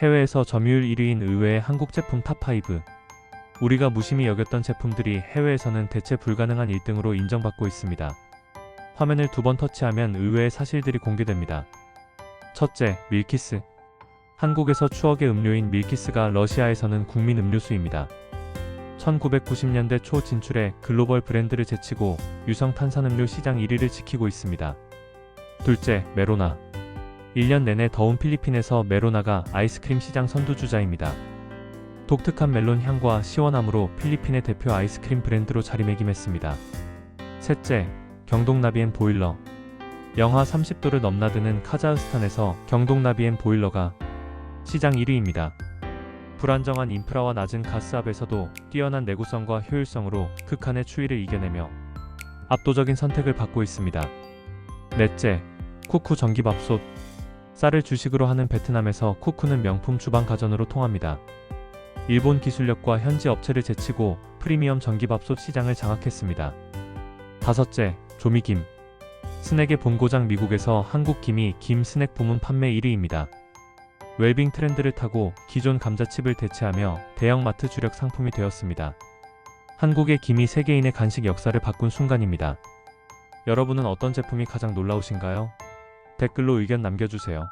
해외에서 점유율 1위인 의외의 한국 제품 탑5. 우리가 무심히 여겼던 제품들이 해외에서는 대체 불가능한 1등으로 인정받고 있습니다. 화면을 두 번 터치하면 의외의 사실들이 공개됩니다. 첫째, 밀키스. 한국에서 추억의 음료인 밀키스가 러시아에서는 국민 음료수입니다. 1990년대 초 진출해 글로벌 브랜드를 제치고 유성 탄산음료 시장 1위를 지키고 있습니다. 둘째, 메로나. 1년 내내 더운 필리핀에서 메로나가 아이스크림 시장 선두주자입니다. 독특한 멜론 향과 시원함으로 필리핀의 대표 아이스크림 브랜드로 자리매김했습니다. 셋째, 경동나비엔 보일러. 영하 30도를 넘나드는 카자흐스탄에서 경동나비엔 보일러가 시장 1위입니다. 불안정한 인프라와 낮은 가스압에서도 뛰어난 내구성과 효율성으로 극한의 추위를 이겨내며 압도적인 선택을 받고 있습니다. 넷째, 쿠쿠 전기밥솥. 쌀을 주식으로 하는 베트남에서 쿠쿠는 명품 주방 가전으로 통합니다. 일본 기술력과 현지 업체를 제치고 프리미엄 전기밥솥 시장을 장악했습니다. 다섯째, 조미김. 스낵의 본고장 미국에서 한국 김이 김 스낵 부문 판매 1위입니다. 웰빙 트렌드를 타고 기존 감자칩을 대체하며 대형마트 주력 상품이 되었습니다. 한국의 김이 세계인의 간식 역사를 바꾼 순간입니다. 여러분은 어떤 제품이 가장 놀라우신가요? 댓글로 의견 남겨주세요.